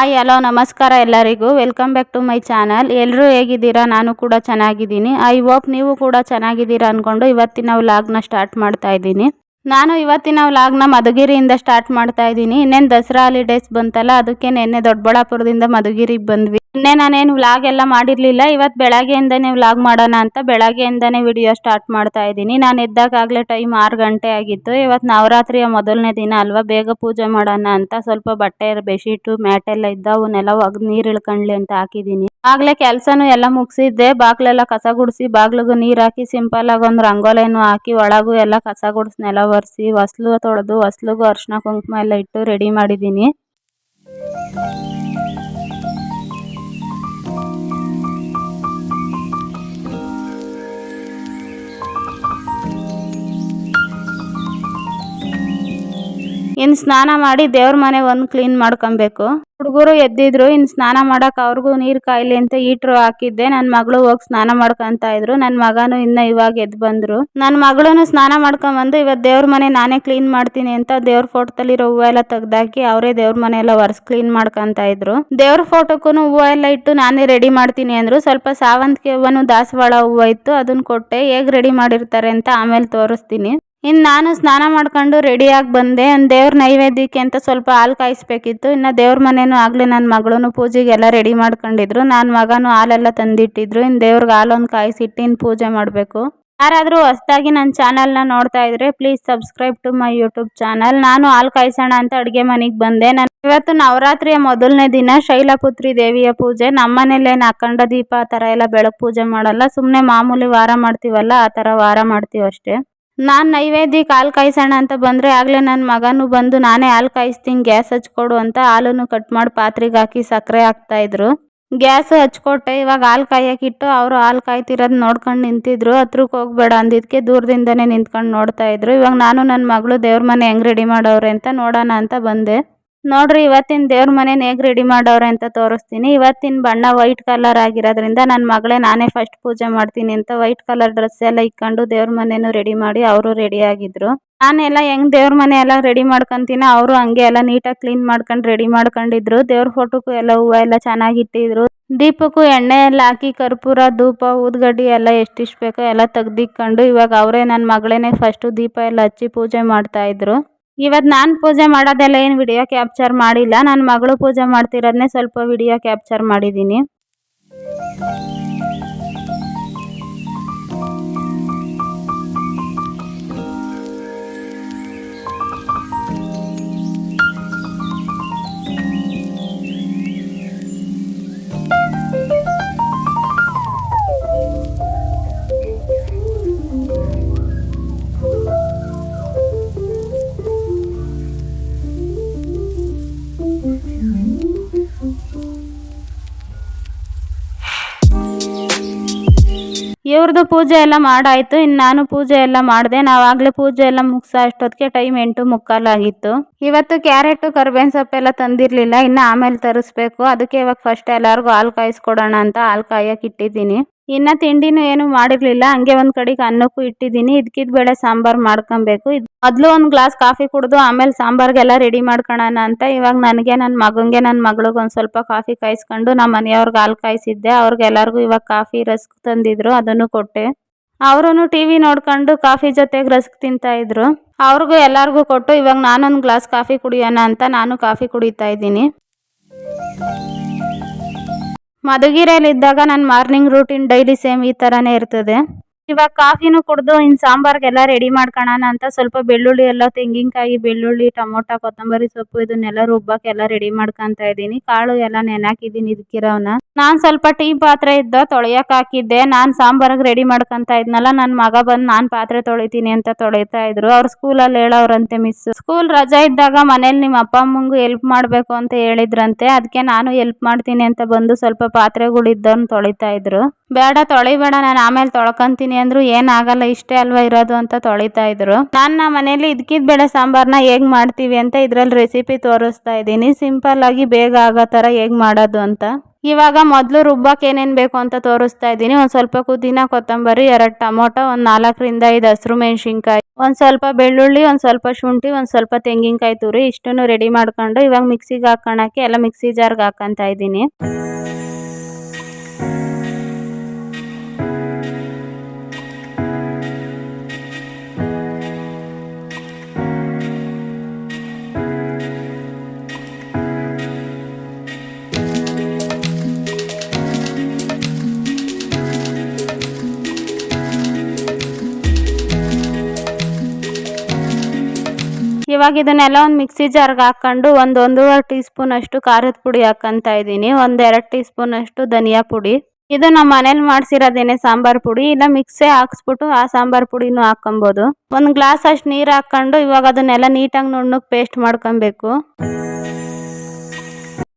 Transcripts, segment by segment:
Hi, hello, ನಮಸ್ಕಾರ ಎಲ್ಲರಿಗೂ. Welcome back to my channel ಎಲ್ಲರೂ ಹೇಗಿದ್ದೀರಾ? ನಾನು ಕೂಡ ಚೆನ್ನಾಗಿದ್ದೀನಿ. ಐ ಹೋಪ್ ನೀವು ಕೂಡ ಚೆನ್ನಾಗಿದ್ದೀರಾ ಅಂದ್ಕೊಂಡು ಇವತ್ತಿನ ವ್ಲಾಗ್ನ ಸ್ಟಾರ್ಟ್ ಮಾಡ್ತಾ ಇದ್ದೀನಿ. ನಾನು ಇವತ್ತಿನ ವ್ಲಾಗ್ನ ಮಧುಗಿರಿಯಿಂದ ಸ್ಟಾರ್ಟ್ ಮಾಡ್ತಾ ಇದ್ದೀನಿ. ಇನ್ನೇನು ದಸರಾ ಹಾಲಿಡೇಸ್ ಬಂತಲ್ಲ, ಅದಕ್ಕೆ ನಿನ್ನೆ ದೊಡ್ಡಬಳ್ಳಾಪುರದಿಂದ ಮಧುಗಿರಿಗೆ ಬಂದ್ವಿ. ನಿನ್ನೆ ನಾನೇನು ವ್ಲಾಗ್ ಎಲ್ಲ ಮಾಡಿರಲಿಲ್ಲ ಇವತ್ತು ಬೆಳಗ್ಗೆಯಿಂದನೇ ವ್ಲಾಗ್ ಮಾಡೋಣ ಅಂತ ಬೆಳಗ್ಗೆಯಿಂದನೇ ವಿಡಿಯೋ ಸ್ಟಾರ್ಟ್ ಮಾಡ್ತಾ ಇದ್ದೀನಿ. ನಾನು ಎದ್ದಾಗಲೇ ಟೈಮ್ ಆರು ಗಂಟೆ ಆಗಿತ್ತು. ಇವತ್ತು ನವರಾತ್ರಿಯ ಮೊದಲನೇ ದಿನ ಅಲ್ವಾ, ಬೇಗ ಪೂಜೆ ಮಾಡೋಣ ಅಂತ ಸ್ವಲ್ಪ ಬಟ್ಟೆ, ಬೆಡ್ಶೀಟು, ಮ್ಯಾಟ್ ಎಲ್ಲ ಇದ್ದ, ಅವನ್ನೆಲ್ಲ ಒಗ್ದು ನೀರು ಇಳ್ಕೊಂಡ್ಲಿ ಅಂತ ಹಾಕಿದ್ದೀನಿ. ಆಗ್ಲೇ ಕೆಲಸನೂ ಎಲ್ಲ ಮುಗಿಸಿದ್ದೆ. ಬಾಗ್ಲೆಲ್ಲ ಕಸ ಗುಡಿಸಿ, ಬಾಗ್ಲಿಗೂ ನೀರು ಹಾಕಿ ಸಿಂಪಲ್ ಆಗಿ ಒಂದು ರಂಗೋಲೆಯನ್ನು ಹಾಕಿ, ಒಳಗೂ ಎಲ್ಲ ಕಸ ಗುಡಿಸಿ ಒರೆಸಿ ಹೊಸ್ಲು ತೊಳೆದು ಹೊಸ್ಲಿಗೂ ಅರ್ಶಿನ ಕುಂಕುಮ ಎಲ್ಲ ಇಟ್ಟು ರೆಡಿ ಮಾಡಿದ್ದೀನಿ. ಇನ್ನು ಸ್ನಾನ ಮಾಡಿ ದೇವ್ರ ಮನೆ ಒಂದು ಕ್ಲೀನ್ ಮಾಡ್ಕೊಬೇಕು. ಹುಡುಗರು ಎದ್ದಿದ್ರು, ಇನ್ ಸ್ನಾನ ಮಾಡಕ್ ಅವ್ರಿಗೂ ನೀರ್ ಕಾಯಿಲೆ ಅಂತ ಹೀಟ್ರು ಹಾಕಿದ್ದೆ. ನನ್ನ ಮಗಳು ಹೋಗಿ ಸ್ನಾನ ಮಾಡ್ಕೊಂತ ಇದ್ರು. ನನ್ನ ಮಗನು ಇನ್ನ ಇವಾಗ ಎದ್ದು ಬಂದ್ರು. ನನ್ನ ಮಗಳನು ಸ್ನಾನ ಮಾಡ್ಕೊಂಡ್ ಬಂದು ಇವತ್ತು ದೇವ್ರ ಮನೆ ನಾನೇ ಕ್ಲೀನ್ ಮಾಡ್ತೀನಿ ಅಂತ ದೇವ್ರ ಫೋಟೋದಲ್ಲಿರೋ ಹೂವು ಎಲ್ಲ ತೆಗ್ದಾಕಿ ಅವರೇ ದೇವ್ರ ಮನೆ ಎಲ್ಲ ಒರ್ಸ್ ಕ್ಲೀನ್ ಮಾಡ್ಕೊಂತ ಇದ್ರು. ದೇವ್ರ ಫೋಟೋಕ್ಕೂ ಹೂವು ಎಲ್ಲ ಇಟ್ಟು ನಾನೇ ರೆಡಿ ಮಾಡ್ತೀನಿ ಅಂದ್ರು. ಸ್ವಲ್ಪ ಸಾವಂತಿಗೆ ಹೂವನು ದಾಸವಾಳ ಹೂವ ಇತ್ತು ಅದನ್ನ ಕೊಟ್ಟೆ. ಹೇಗ್ ರೆಡಿ ಮಾಡಿರ್ತಾರೆ ಅಂತ ಆಮೇಲೆ ತೋರಿಸ್ತೀನಿ. ಇನ್ನು ನಾನು ಸ್ನಾನ ಮಾಡ್ಕೊಂಡು ರೆಡಿಯಾಗಿ ಬಂದೆ. ದೇವ್ರ ನೈವೇದ್ಯಕ್ಕೆ ಅಂತ ಸ್ವಲ್ಪ ಹಾಲು ಕಾಯಿಸ್ಬೇಕಿತ್ತು. ಇನ್ನು ದೇವ್ರ ಮನೇನು ಆಗಲೇ ನನ್ನ ಮಗಳೂ ಪೂಜೆಗೆಲ್ಲ ರೆಡಿ ಮಾಡ್ಕೊಂಡಿದ್ರು. ನನ್ನ ಮಗನೂ ಹಾಲೆಲ್ಲ ತಂದಿಟ್ಟಿದ್ರು. ಇನ್ನು ದೇವ್ರಿಗೆ ಹಾಲೊಂದು ಕಾಯಿಸಿಟ್ಟು ಇನ್ನು ಪೂಜೆ ಮಾಡಬೇಕು. ಯಾರಾದರೂ ಹೊಸ್ದಾಗಿ ನನ್ನ ಚಾನಲ್ನ ನೋಡ್ತಾ ಇದ್ರೆ please subscribe to my YouTube channel. ನಾನು ಹಾಲು ಕಾಯಿಸೋಣ ಅಂತ ಅಡುಗೆ ಮನೆಗೆ ಬಂದೆ. ನಾನು ಇವತ್ತು ನವರಾತ್ರಿಯ ಮೊದಲನೇ ದಿನ ಶೈಲಪುತ್ರಿ ದೇವಿಯ ಪೂಜೆ. ನಮ್ಮನೇಲೇನು ಅಖಂಡ ದೀಪ ಆ ಥರ ಎಲ್ಲ ಬೆಳಕು ಪೂಜೆ ಮಾಡಲ್ಲ. ಸುಮ್ಮನೆ ಮಾಮೂಲಿ ವಾರ ಮಾಡ್ತೀವಲ್ಲ, ಆ ಥರ ವಾರ ಮಾಡ್ತೀವಿ ಅಷ್ಟೇ. ನಾನು ನೈವೇದ್ಯಕ್ಕೆ ಹಾಲು ಕಾಯಿಸೋಣ ಅಂತ ಬಂದರೆ ಆಗಲೇ ನನ್ನ ಮಗನೂ ಬಂದು ನಾನೇ ಹಾಲು ಕಾಯಿಸ್ತೀನಿ, ಗ್ಯಾಸ್ ಹಚ್ಕೊಡು ಅಂತ ಹಾಲನ್ನು ಕಟ್ ಮಾಡಿ ಪಾತ್ರೆಗೆ ಹಾಕಿ ಸಕ್ಕರೆ ಹಾಕ್ತಾಯಿದ್ರು ಗ್ಯಾಸ್ ಹಚ್ಕೊಟ್ಟೆ, ಇವಾಗ ಹಾಲು ಕಾಯಕ್ಕಿಟ್ಟು ಅವರು ಹಾಲು ಕಾಯ್ತಿರೋದು ನೋಡ್ಕೊಂಡು ನಿಂತಿದ್ರು. ಹತ್ರಕ್ಕೆ ಹೋಗ್ಬೇಡ ಅಂದಿದ್ದಕ್ಕೆ ದೂರದಿಂದನೇ ನಿಂತ್ಕೊಂಡು ನೋಡ್ತಾ ಇದ್ರು. ಇವಾಗ ನಾನು ನನ್ನ ಮಗಳು ದೇವ್ರ ಮನೆ ಹೆಂಗೆ ರೆಡಿ ಮಾಡವ್ರೆ ಅಂತ ನೋಡೋಣ ಅಂತ ಬಂದೆ. ನೋಡ್ರಿ, ಇವತ್ತಿನ ದೇವ್ರ ಮನೇನ ಹೇಗೆ ರೆಡಿ ಮಾಡವ್ರೆ ಅಂತ ತೋರಿಸ್ತೀನಿ. ಇವತ್ತಿನ ಬಣ್ಣ ವೈಟ್ ಕಲರ್ ಆಗಿರೋದ್ರಿಂದ ನನ್ನ ಮಗಳೇ ನಾನೇ ಫಸ್ಟ್ ಪೂಜೆ ಮಾಡ್ತೀನಿ ಅಂತ ವೈಟ್ ಕಲರ್ ಡ್ರೆಸ್ ಎಲ್ಲ ಇಕ್ಕೊಂಡು ದೇವ್ರ ಮನೇನು ರೆಡಿ ಮಾಡಿ ಅವರು ರೆಡಿ ಆಗಿದ್ರು. ನಾನೆಲ್ಲ ಹೆಂಗ್ ದೇವ್ರ ಮನೆ ಎಲ್ಲ ರೆಡಿ ಮಾಡ್ಕೊಂತೀನಿ ಅವರು ಹಂಗೆ ಎಲ್ಲ ನೀಟಾಗಿ ಕ್ಲೀನ್ ಮಾಡ್ಕೊಂಡು ರೆಡಿ ಮಾಡ್ಕೊಂಡಿದ್ರು. ದೇವ್ರ ಫೋಟೋಕ್ಕೂ ಎಲ್ಲ ಹೂವು ಎಲ್ಲ ಚೆನ್ನಾಗಿ ಇಟ್ಟಿದ್ರು. ದೀಪಕ್ಕೂ ಎಣ್ಣೆ ಎಲ್ಲ ಹಾಕಿ ಕರ್ಪೂರ, ಧೂಪ, ಊದ್ಗಡ್ಡಿ ಎಲ್ಲ ಎಷ್ಟಿಷ್ಟು ಬೇಕೋ ಎಲ್ಲ ತೆಗ್ದಿಕ್ಕೊಂಡು ಇವಾಗ ಅವರೇ ನನ್ನ ಮಗಳೇನೆ ಫಸ್ಟು ದೀಪ ಎಲ್ಲ ಹಚ್ಚಿ ಪೂಜೆ ಮಾಡ್ತಾ ಇದ್ರು. ಇವತ್ತು ನಾನು ಪೂಜೆ ಮಾಡೋದೆಲ್ಲ ಏನು ವಿಡಿಯೋ ಕ್ಯಾಪ್ಚರ್ ಮಾಡಿಲ್ಲ. ನನ್ನ ಮಗಳು ಪೂಜೆ ಮಾಡ್ತಿರೋದನ್ನೇ ಸ್ವಲ್ಪ ವಿಡಿಯೋ ಕ್ಯಾಪ್ಚರ್ ಮಾಡಿದ್ದೀನಿ ಇವ್ರದ್ದು ಪೂಜೆ ಎಲ್ಲ ಮಾಡಾಯ್ತು ಇನ್ನು ನಾನು ಪೂಜೆ ಎಲ್ಲ ಮಾಡಿದೆ, ನಾವಾಗಲೇ ಪೂಜೆ ಎಲ್ಲ ಮುಗಿಸೋ ಅಷ್ಟೊತ್ತಿಗೆ ಟೈಮ್ ಎಂಟು ಮುಕ್ಕಾಲಾಗಿತ್ತು ಇವತ್ತು ಕ್ಯಾರೆಟು, ಕರ್ಬೇವಿನ ಸೊಪ್ಪೆಲ್ಲ ತಂದಿರಲಿಲ್ಲ, ಇನ್ನು ಆಮೇಲೆ ತರಿಸ್ಬೇಕು, ಅದಕ್ಕೆ ಇವಾಗ ಫಸ್ಟ್ ಎಲ್ಲರಿಗೂ ಹಾಲು ಕಾಯಿಸ್ಕೊಡೋಣ ಅಂತ ಹಾಲು ಕಾಯಕ್ಕೆ ಇಟ್ಟಿದ್ದೀನಿ. ಇನ್ನು ತಿಂಡಿನೂ ಏನು ಮಾಡಿರಲಿಲ್ಲ. ಹಂಗೆ ಒಂದು ಕಡೆಗೆ ಅನ್ನಕ್ಕೂ ಇಟ್ಟಿದ್ದೀನಿ. ಇದಕ್ಕಿದ ಬೇಳೆ ಸಾಂಬಾರು ಮಾಡ್ಕೊಬೇಕು. ಇದು ಮೊದಲು ಒಂದು ಗ್ಲಾಸ್ ಕಾಫಿ ಕುಡಿದು ಆಮೇಲೆ ಸಾಂಬಾರ್ಗೆಲ್ಲ ರೆಡಿ ಮಾಡ್ಕೊಳ್ಳೋಣ ಅಂತ ಇವಾಗ ನನಗೆ ನನ್ನ ಮಗಂಗೆ ನನ್ನ ಮಗಳಿಗೆ ಒಂದು ಸ್ವಲ್ಪ ಕಾಫಿ ಕಾಯಿಸ್ಕೊಂಡು ನಮ್ಮ ಮನೆಯವ್ರಿಗೆ ಹಾಲು ಕಾಯಿಸಿದ್ದೆ. ಅವ್ರಿಗೆಲ್ಲರಿಗೂ ಇವಾಗ ಕಾಫಿ ರಸ್ಕ್ ತಂದಿದ್ರು, ಅದನ್ನು ಕೊಟ್ಟೆ. ಅವರು ಟಿ ವಿ ನೋಡ್ಕೊಂಡು ಕಾಫಿ ಜೊತೆಗೆ ರಸ್ಕ್ ತಿಂತಾಯಿದ್ರು ಅವ್ರಿಗೂ ಎಲ್ಲರಿಗೂ ಕೊಟ್ಟು ಇವಾಗ ನಾನೊಂದು ಗ್ಲಾಸ್ ಕಾಫಿ ಕುಡಿಯೋಣ ಅಂತ ನಾನು ಕಾಫಿ ಕುಡಿತಾ ಇದ್ದೀನಿ. ಮಧುಗಿರಿಯಲ್ಲಿದ್ದಾಗ ನನ್ನ ಮಾರ್ನಿಂಗ್ ರೂಟೀನ್ ಡೈಲಿ ಸೇಮ್ ಈ ಥರನೇ ಇರ್ತದೆ. ಇವಾಗ ಕಾಫಿನೂ ಕುಡಿದು ಇನ್ನು ಸಾಂಬಾರ್ಗೆಲ್ಲ ರೆಡಿ ಮಾಡ್ಕೊಳ್ಳೋಣ ಅಂತ ಸ್ವಲ್ಪ ಬೆಳ್ಳುಳ್ಳಿ ಎಲ್ಲ, ತೆಂಗಿನಕಾಯಿ, ಬೆಳ್ಳುಳ್ಳಿ, ಟೊಮೊಟೊ, ಕೊತ್ತಂಬರಿ ಸೊಪ್ಪು ಇದನ್ನೆಲ್ಲ ರುಬ್ಬಕ್ಕೆಲ್ಲ ರೆಡಿ ಮಾಡ್ಕೊತಾ ಇದ್ದೀನಿ. ಕಾಳು ಎಲ್ಲ ನೆನಾಕಿದ್ದೀನಿ ಇದಕ್ಕಿರೋನ ನಾನು ಸ್ವಲ್ಪ ಟೀ ಪಾತ್ರೆ ಇದ್ದ ತೊಳೆಯೋಕೆ ಹಾಕಿದ್ದೆ. ನಾನು ಸಾಂಬಾರಿಗೆ ರೆಡಿ ಮಾಡ್ಕೊತಾ ಇದ್ನಲ್ಲ ನನ್ನ ಮಗ ಬಂದು ನಾನು ಪಾತ್ರೆ ತೊಳಿತೀನಿ ಅಂತ ತೊಳಿತಾ ಇದ್ರು. ಅವ್ರು ಸ್ಕೂಲಲ್ಲಿ ಹೇಳೋರಂತೆ ಮಿಸ್ ಸ್ಕೂಲ್ ರಜಾ ಇದ್ದಾಗ ಮನೇಲಿ ನಿಮ್ಮ ಅಪ್ಪ ಅಮ್ಮಂಗೂ ಹೆಲ್ಪ್ ಮಾಡಬೇಕು ಅಂತ ಹೇಳಿದ್ರಂತೆ. ಅದಕ್ಕೆ ನಾನು ಹೆಲ್ಪ್ ಮಾಡ್ತೀನಿ ಅಂತ ಬಂದು ಸ್ವಲ್ಪ ಪಾತ್ರೆಗಳಿದ್ದವ್ನು ತೊಳಿತಾ ಇದ್ರು. ಬೇಡ, ತೊಳಿಬೇಡ, ನಾನು ಆಮೇಲೆ ತೊಳ್ಕೊಂತೀನಿ ಅಂದ್ರು ಏನಾಗಲ್ಲ ಇಷ್ಟೇ ಅಲ್ವಾ ಇರೋದು ಅಂತ ತೊಳಿತಾ ಇದ್ರು. ನಾನು ನಮ್ಮ ಮನೇಲಿ ಇದ್ಕಿದ್ ಬೇಳೆ ಸಾಂಬಾರ್ನ ಹೇಗೆ ಮಾಡ್ತೀವಿ ಅಂತ ಇದ್ರಲ್ಲಿ ರೆಸಿಪಿ ತೋರಿಸ್ತಾ ಇದ್ದೀನಿ. ಸಿಂಪಲ್ ಆಗಿ ಬೇಗ ಆಗೋ ಥರ ಹೇಗೆ ಮಾಡೋದು ಅಂತ. ಇವಾಗ ಮೊದಲು ರುಬ್ಬಕ್ಕೆ ಏನೇನು ಬೇಕು ಅಂತ ತೋರಿಸ್ತಾ ಇದ್ದೀನಿ. ಒಂದು ಸ್ವಲ್ಪ ಪುದೀನ, ಕೊತ್ತಂಬರಿ, ಎರಡು ಟೊಮೊಟೊ, ಒಂದು ನಾಲ್ಕರಿಂದ ಐದು ಹಸಿರು ಮೆಣಸಿನ್ಕಾಯಿ, ಒಂದು ಸ್ವಲ್ಪ ಬೆಳ್ಳುಳ್ಳಿ, ಒಂದು ಸ್ವಲ್ಪ ಶುಂಠಿ, ಒಂದು ಸ್ವಲ್ಪ ತೆಂಗಿನಕಾಯಿ ತುರಿ, ಇಷ್ಟನ್ನು ರೆಡಿ ಮಾಡ್ಕೊಂಡು ಇವಾಗ ಮಿಕ್ಸಿಗೆ ಹಾಕೋಣಕ್ಕೆ ಎಲ್ಲ ಮಿಕ್ಸಿ ಜಾರ್ಗೆ ಹಾಕೊಂತ ಇದ್ದೀನಿ. ಇವಾಗ ಇದನ್ನೆಲ್ಲ ಒಂದು ಮಿಕ್ಸಿ ಜಾರ್ಗೆ ಹಾಕೊಂಡು ಒಂದು ಒಂದೂವರೆ ಟೀ ಸ್ಪೂನ್ ಅಷ್ಟು ಖಾರದ ಪುಡಿ ಹಾಕೊಂತ ಇದ್ದೀನಿ. ಒಂದು ಎರಡು ಟೀ ಸ್ಪೂನ್ ಅಷ್ಟು ಧನಿಯಾ ಪುಡಿ. ಇದು ನಮ್ಮ ಮನೇಲಿ ಮಾಡಿಸಿರೋದೇನೆ ಸಾಂಬಾರ್ ಪುಡಿ, ಇಲ್ಲ ಮಿಕ್ಸೆ ಹಾಕ್ಸ್ಬಿಟ್ಟು ಆ ಸಾಂಬಾರ್ ಪುಡಿನೂ ಹಾಕೊಬೋದು. ಒಂದು ಗ್ಲಾಸ್ ಅಷ್ಟು ನೀರು ಹಾಕ್ಕೊಂಡು ಇವಾಗ ಅದನ್ನೆಲ್ಲ ನೀಟಾಗಿ ನುಣ್ಣಗೆ ಪೇಸ್ಟ್ ಮಾಡ್ಕೊಬೇಕು.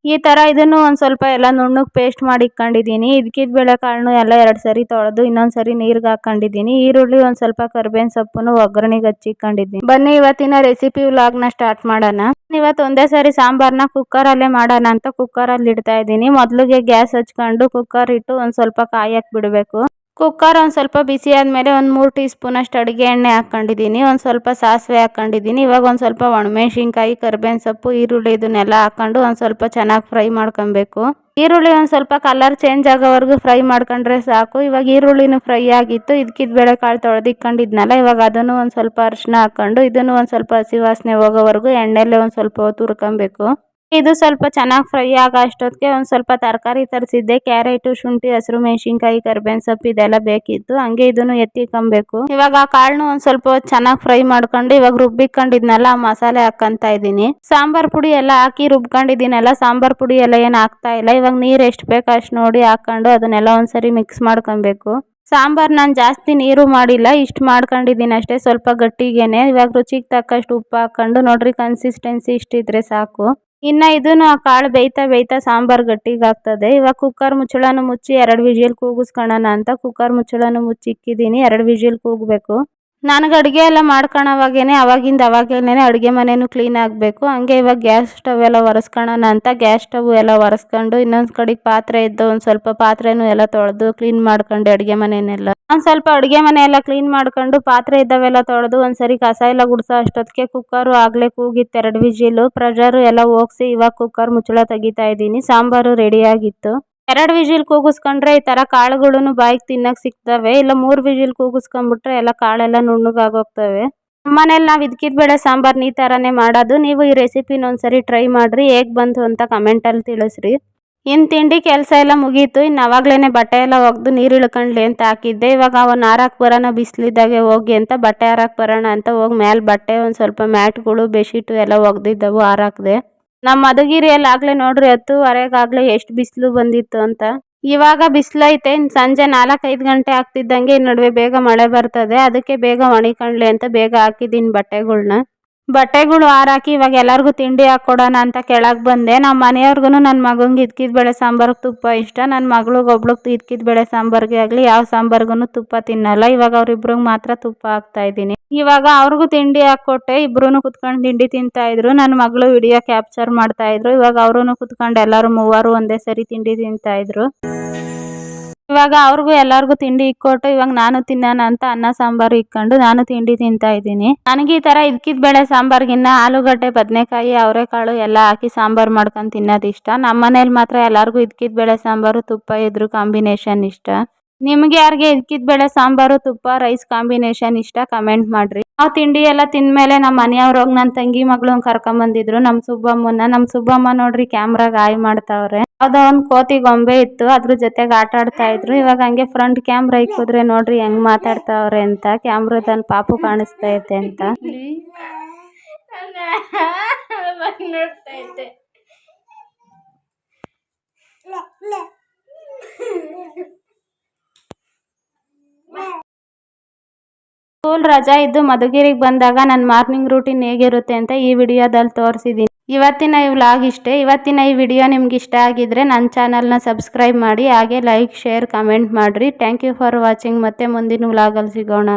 ಈ ಥರ ಇದನ್ನು ಒಂದು ಸ್ವಲ್ಪ ಎಲ್ಲ ನುಣ್ಣಗೆ ಪೇಸ್ಟ್ ಮಾಡಿ ಇಟ್ಕೊಂಡಿದ್ದೀನಿ ಇದಕ್ಕಿದ ಬೇಳೆಕಾಳನ್ನು ಎಲ್ಲ ಎರಡು ಸರಿ ತೊಳೆದು ಇನ್ನೊಂದು ಸರಿ ನೀರಿಗೆ ಹಾಕೊಂಡಿದ್ದೀನಿ ಈರುಳ್ಳಿ ಒಂದು ಸ್ವಲ್ಪ ಕರ್ಬೇವಿನ ಸೊಪ್ಪನ್ನು ಒಗ್ಗರಣೆಗೆ ಹಚ್ಚಿಕೊಂಡಿದ್ದೀನಿ ಬನ್ನಿ, ಇವತ್ತಿನ ರೆಸಿಪಿ ವ್ಲಾಗ್ನ ಸ್ಟಾರ್ಟ್ ಮಾಡೋಣ. ಇವತ್ತು ಒಂದೇ ಸರಿ ಸಾಂಬಾರನ್ನ ಕುಕ್ಕರಲ್ಲೇ ಮಾಡೋಣ ಅಂತ ಕುಕ್ಕರಲ್ಲಿ ಇಡ್ತಾ ಇದ್ದೀನಿ. ಮೊದಲಿಗೆ ಗ್ಯಾಸ್ ಹಚ್ಕೊಂಡು ಕುಕ್ಕರ್ ಇಟ್ಟು ಒಂದು ಸ್ವಲ್ಪ ಕಾಯಕ್ಕೆ ಬಿಡಬೇಕು. ಕುಕ್ಕರ್ ಒಂದು ಸ್ವಲ್ಪ ಬಿಸಿ ಆದಮೇಲೆ ಒಂದು ಮೂರು ಟೀ ಸ್ಪೂನಷ್ಟು ಅಡುಗೆ ಎಣ್ಣೆ ಹಾಕ್ಕೊಂಡಿದ್ದೀನಿ. ಒಂದು ಸ್ವಲ್ಪ ಸಾಸಿವೆ ಹಾಕ್ಕೊಂಡಿದ್ದೀನಿ. ಇವಾಗ ಒಂದು ಸ್ವಲ್ಪ ಒಣಮೆಣ್ಸಿನ್ಕಾಯಿ, ಕರ್ಬೇವಿನ ಸೊಪ್ಪು, ಈರುಳ್ಳಿ ಇದನ್ನೆಲ್ಲ ಹಾಕ್ಕೊಂಡು ಒಂದು ಸ್ವಲ್ಪ ಚೆನ್ನಾಗಿ ಫ್ರೈ ಮಾಡ್ಕೊಬೇಕು. ಈರುಳ್ಳಿ ಒಂದು ಸ್ವಲ್ಪ ಕಲರ್ ಚೇಂಜ್ ಆಗೋವರೆಗೂ ಫ್ರೈ ಮಾಡ್ಕೊಂಡ್ರೆ ಸಾಕು. ಇವಾಗ ಈರುಳ್ಳಿನೂ ಫ್ರೈ ಆಗಿತ್ತು. ಇದಕ್ಕಿದ ಬೇಳೆಕಾಳು ತೊಳೆದಿಕ್ಕೊಂಡಿದ್ನಲ್ಲ ಇವಾಗ ಅದನ್ನು ಒಂದು ಸ್ವಲ್ಪ ಅರಿಶಿನ ಹಾಕ್ಕೊಂಡು ಇದನ್ನು ಒಂದು ಸ್ವಲ್ಪ ಹಸಿ ವಾಸನೆ ಹೋಗೋವರೆಗೂ ಎಣ್ಣೆಲೆ ಒಂದು ಸ್ವಲ್ಪ ಹೊತ್ತು ಹುರ್ಕೊಬೇಕು. ಇದು ಸ್ವಲ್ಪ ಚೆನ್ನಾಗಿ ಫ್ರೈ ಆಗೋ ಅಷ್ಟೊತ್ತಿಗೆ ಒಂದು ಸ್ವಲ್ಪ ತರಕಾರಿ ತರಿಸಿದ್ದೆ, ಕ್ಯಾರೆಟು, ಶುಂಠಿ, ಹಸಿರು, ಮೆಣಸಿನ್ಕಾಯಿ, ಕರ್ಬೇವಿನ ಸೊಪ್ಪು ಇದೆಲ್ಲ ಬೇಕಿತ್ತು. ಹಂಗೆ ಇದನ್ನು ಎತ್ತಿಕೊಂಬೇಕು ಇವಾಗ ಆ ಕಾಳನ್ನು ಒಂದು ಸ್ವಲ್ಪ ಚೆನ್ನಾಗಿ ಫ್ರೈ ಮಾಡ್ಕೊಂಡು ಇವಾಗ ರುಬ್ಬಿಕೊಂಡಿದ್ನಲ್ಲ ಮಸಾಲೆ ಹಾಕೊಂತ ಇದ್ದೀನಿ. ಸಾಂಬಾರ್ ಪುಡಿ ಎಲ್ಲ ಹಾಕಿ ರುಬ್ಕೊಂಡಿದ್ದೀನಲ್ಲ, ಸಾಂಬಾರ್ ಪುಡಿ ಎಲ್ಲ ಏನು ಹಾಕ್ತಾ ಇಲ್ಲ. ಇವಾಗ ನೀರು ಎಷ್ಟು ಬೇಕು ಅಷ್ಟು ನೋಡಿ ಹಾಕೊಂಡು ಅದನ್ನೆಲ್ಲ ಒಂದ್ಸರಿ ಮಿಕ್ಸ್ ಮಾಡ್ಕೊಬೇಕು. ಸಾಂಬಾರ್ ನಾನು ಜಾಸ್ತಿ ನೀರು ಮಾಡಿಲ್ಲ, ಇಷ್ಟು ಮಾಡ್ಕೊಂಡಿದ್ದೀನಿ ಅಷ್ಟೇ. ಸ್ವಲ್ಪ ಗಟ್ಟಿಗೇನೆ. ಇವಾಗ ರುಚಿಗೆ ತಕ್ಕಷ್ಟು ಉಪ್ಪು ಹಾಕೊಂಡು ನೋಡ್ರಿ ಕನ್ಸಿಸ್ಟೆನ್ಸಿ ಇಷ್ಟಿದ್ರೆ ಸಾಕು. ಇನ್ನು ಇದನ್ನು ಕಾಳು ಬೇಯ್ತಾ ಬೇಯ್ತಾ ಸಾಂಬಾರು ಗಟ್ಟಿಗಾಗ್ತದೆ. ಇವಾಗ ಕುಕ್ಕರ್ ಮುಚ್ಚಳನ ಮುಚ್ಚಿ ಎರಡು ವಿಜಿಲ್ ಕೂಗಿಸ್ಕೊಳ್ಳೋಣ ಅಂತ ಕುಕ್ಕರ್ ಮುಚ್ಚಳನ ಮುಚ್ಚಿ ಇಕ್ಕಿದ್ದೀನಿ ಎರಡು ವಿಜಿಲ್ ಕೂಗಬೇಕು. ನನಗೆ ಅಡುಗೆ ಎಲ್ಲ ಮಾಡ್ಕೊಳವಾಗೇನೆ ಅವಾಗಿಂದ ಅವಾಗೇನೆ ಅಡುಗೆ ಮನೆಯೂ ಕ್ಲೀನ್ ಆಗಬೇಕು. ಹಂಗೆ ಇವಾಗ ಗ್ಯಾಸ್ ಸ್ಟವ್ ಎಲ್ಲ ಒರೆಸ್ಕೊಳ್ಳೋಣ ಅಂತ ಗ್ಯಾಸ್ ಸ್ಟವ್ ಎಲ್ಲ ಒರೆಸ್ಕೊಂಡು ಇನ್ನೊಂದು ಕಡೆಗೆ ಪಾತ್ರೆ ಇದ್ದು ಒಂದು ಸ್ವಲ್ಪ ಪಾತ್ರೆನೂ ಎಲ್ಲ ತೊಳೆದು ಕ್ಲೀನ್ ಮಾಡ್ಕೊಂಡು ಅಡುಗೆ ಮನೆಯನ್ನೆಲ್ಲ ಒಂದು ಸ್ವಲ್ಪ ಅಡುಗೆ ಮನೆ ಕ್ಲೀನ್ ಮಾಡ್ಕೊಂಡು ಪಾತ್ರೆ ಇದ್ದಾವೆಲ್ಲ ತೊಳೆದು ಒಂದ್ಸರಿ ಕಸ ಎಲ್ಲ ಗುಡಿಸೋ ಅಷ್ಟೊತ್ತಿಗೆ ಕುಕ್ಕರು ಆಗಲೇ ಕೂಗಿತ್ತು ಎರಡು ವಿಜಿಲು. ಪ್ರೆಷರು ಎಲ್ಲ ಹೋಗ್ಸಿ ಇವಾಗ ಕುಕ್ಕರ್ ಮುಚ್ಚಳ ತೆಗಿತಾ ಇದ್ದೀನಿ. ಸಾಂಬಾರು ರೆಡಿಯಾಗಿತ್ತು ಎರಡು ವಿಜಿಲ್ ಕೂಗಿಸ್ಕೊಂಡ್ರೆ ಈ ಥರ ಕಾಳುಗಳನ್ನು ಬಾಯಿಗೆ ತಿನ್ನಕ್ಕೆ ಸಿಗ್ತವೆ, ಇಲ್ಲ ಮೂರು ವಿಜಿಲ್ ಕೂಗಿಸ್ಕೊಂಡ್ಬಿಟ್ರೆ ಎಲ್ಲ ಕಾಳೆಲ್ಲ ನುಣ್ಣಗಾಗೋಗ್ತವೆ. ಮನೇಲಿ ನಾವು ಇದಕ್ಕಿದ ಬೇಳೆ ಸಾಂಬಾರ್ ಈ ಥರನೇ ಮಾಡೋದು. ನೀವು ಈ ರೆಸಿಪಿನ ಒಂದ್ಸರಿ ಟ್ರೈ ಮಾಡಿರಿ, ಹೇಗೆ ಬಂತು ಅಂತ ಕಮೆಂಟಲ್ಲಿ ತಿಳಿಸ್ರಿ. ಇನ್ನು ತಿಂಡಿ ಕೆಲಸ ಎಲ್ಲ ಮುಗೀತು ಇನ್ನು ಅವಾಗಲೇ ಬಟ್ಟೆ ಎಲ್ಲ ಒಗ್ದು ನೀರು ಇಳ್ಕೊಂಡ್ಲಿ ಅಂತ ಹಾಕಿದ್ದೆ. ಇವಾಗ ಅವನು ಆರಕ್ಕೆ ಬರೋಣ, ಬಿಸಿಲಿದ್ದಾಗೆ ಹೋಗಿ ಅಂತ ಬಟ್ಟೆ ಹಾರಕ್ಕೆ ಬರೋಣ ಅಂತ ಹೋಗಿ ಮೇಲೆ ಬಟ್ಟೆ ಒಂದು ಸ್ವಲ್ಪ ಮ್ಯಾಟ್ಗಳು, ಬೆಡ್ಶೀಟು ಎಲ್ಲ ಒಗೆದಿದ್ದವು ಹಾರಾಕ್ದೆ. ನಮ್ಮ ಮಧುಗಿರಿಯಲ್ಲಿ ಆಗ್ಲೇ ನೋಡ್ರಿ ಹತ್ತುವರೆಗಾಗ್ಲೇ ಎಷ್ಟು ಬಿಸಿಲು ಬಂದಿತ್ತು ಅಂತ. ಇವಾಗ ಬಿಸಿಲೈತೆ ಸಂಜೆ ನಾಲ್ಕೈದು ಗಂಟೆ ಆಗ್ತಿದ್ದಂಗೆ ನಡುವೆ ಬೇಗ ಮಳೆ ಬರ್ತದೆ. ಅದಕ್ಕೆ ಬೇಗ ಒಣಿಕಣ್ಲಿ ಅಂತ ಬೇಗ ಹಾಕಿದ್ದೀನಿ ಬಟ್ಟೆಗಳ್ನ. ಬಟ್ಟೆಗಳು ಹಾರಾಕಿ ಇವಾಗ ಎಲ್ಲರಿಗೂ ತಿಂಡಿ ಹಾಕ್ಕೊಡೋಣ ಅಂತ ಕೆಳಗೆ ಬಂದೆ. ನಮ್ಮ ಮನೆಯವ್ರಿಗೂ ನನ್ನ ಮಗಂಗೆ ಇದ್ಕಿದ ಬೇಳೆ ಸಾಂಬಾರಿಗೆ ತುಪ್ಪ ಇಷ್ಟ. ನನ್ನ ಮಗಳಿಗೆ ಒಬ್ಳಿಗೆ ಇದ್ಕಿದ ಬೇಳೆ ಸಾಂಬಾರಿಗೆ ಆಗಲಿ ಯಾವ ಸಾಂಬಾರ್ಗೂ ತುಪ್ಪ ತಿನ್ನಲ್ಲ. ಇವಾಗ ಅವ್ರಿಬ್ರಿಗೆ ಮಾತ್ರ ತುಪ್ಪ ಹಾಕ್ತಾ ಇದ್ದೀನಿ. ಇವಾಗ ಅವ್ರಿಗೂ ತಿಂಡಿ ಹಾಕ್ಕೊಟ್ಟೆ ಇಬ್ರು ಕುತ್ಕೊಂಡು ತಿಂಡಿ ತಿಂತಾ ಇದ್ರು. ನನ್ನ ಮಗಳು ವಿಡಿಯೋ ಕ್ಯಾಪ್ಚರ್ ಮಾಡ್ತಾ ಇದ್ರು. ಇವಾಗ ಅವರು ಕುತ್ಕೊಂಡು ಎಲ್ಲರೂ ಮೂವರು ಒಂದೇ ಸರಿ ತಿಂಡಿ ತಿಂತಾ ಇದ್ರು. ಇವಾಗ ಅವ್ರಿಗೂ ಎಲ್ಲರಿಗೂ ತಿಂಡಿ ಇಕ್ಕೊಟ್ಟು ಇವಾಗ ನಾನು ತಿನ್ನೋಣ ಅಂತ ಅನ್ನ ಸಾಂಬಾರು ಇಕ್ಕೊಂಡು ನಾನು ತಿಂಡಿ ತಿಂತಾ ಇದ್ದೀನಿ. ನನಗೆ ಈ ತರ ಇದ್ಕಿದ ಬೇಳೆ ಸಾಂಬಾರ್ಗಿನ್ನ ಆಲೂಗಡ್ಡೆ, ಬದನೆಕಾಯಿ, ಅವರೆಕಾಳು ಎಲ್ಲ ಹಾಕಿ ಸಾಂಬಾರು ಮಾಡ್ಕೊಂಡು ತಿನ್ನೋದು ಇಷ್ಟ. ನಮ್ಮ ಮನೇಲಿ ಮಾತ್ರ ಎಲ್ಲರಿಗೂ ಇದ್ಕಿದ ಬೇಳೆ ಸಾಂಬಾರು ತುಪ್ಪ ಇದ್ರು ಕಾಂಬಿನೇಷನ್ ಇಷ್ಟ. ನಿಮ್ಗೆ ಯಾರಿಗೆ ಇದ್ಕಿದ ಬೇಳೆ, ಸಾಂಬಾರು, ತುಪ್ಪ ರೈಸ್ ಕಾಂಬಿನೇಷನ್ ಇಷ್ಟ ಕಮೆಂಟ್ ಮಾಡ್ರಿ. ನಾವು ತಿಂಡಿ ಎಲ್ಲ ತಿಂದ್ಮೇಲೆ ನಮ್ಮ ಮನೆಯವ್ರು ಹೋಗಿ ನನ್ನ ತಂಗಿ ಮಗಳು ಕರ್ಕೊಂಬಂದಿದ್ರು ನಮ್ಮ ಸುಬ್ಬಮ್ಮನ ನಮ್ಮ ಸುಬ್ಬಮ್ಮ ನೋಡ್ರಿ ಕ್ಯಾಮ್ರಾಗ ಆಯ್ ಮಾಡ್ತಾವ್ರೆ. ಅದ ಒಂದು ಕೋತಿ ಗೊಂಬೆ ಇತ್ತು. ಅದ್ರ ಜೊತೆಗೆ ಆಟ ಆಡ್ತಾ ಇದ್ರು. ಇವಾಗ ಹಂಗೆ ಫ್ರಂಟ್ ಕ್ಯಾಮ್ರಾ ಇಕ್ಕಿದ್ರೆ ನೋಡ್ರಿ ಹೆಂಗ್ ಮಾತಾಡ್ತಾವ್ರೆ ಅಂತ. ಕ್ಯಾಮ್ರಾದಲ್ಲಿ ಪಾಪು ಕಾಣಿಸ್ತಾ ಐತೆ ಅಂತ. ಸ್ಕೂಲ್ ರಜಾ ಇದ್ದು ಮಧುಗಿರಿಗೆ ಬಂದಾಗ ನನ್ನ ಮಾರ್ನಿಂಗ್ ರೂಟೀನ್ ಹೇಗಿರುತ್ತೆ ಅಂತ ಈ ವಿಡಿಯೋದಲ್ಲಿ ತೋರಿಸಿದ್ದೀನಿ ಇವತ್ತಿನ ಈ ವ್ಲಾಗ್ ಇಷ್ಟೇ. ಇವತ್ತಿನ ಈ ವಿಡಿಯೋ ನಿಮ್ಗೆ ಇಷ್ಟ ಆಗಿದ್ರೆ ನನ್ನ ಚಾನಲ್ನ ಸಬ್ಸ್ಕ್ರೈಬ್ ಮಾಡಿ, ಹಾಗೆ ಲೈಕ್ ಶೇರ್ ಕಮೆಂಟ್ ಮಾಡಿರಿ. ಥ್ಯಾಂಕ್ ಯು ಫಾರ್ ವಾಚಿಂಗ್ ಮತ್ತೆ ಮುಂದಿನ ವ್ಲಾಗಲ್ಲಿ ಸಿಗೋಣ.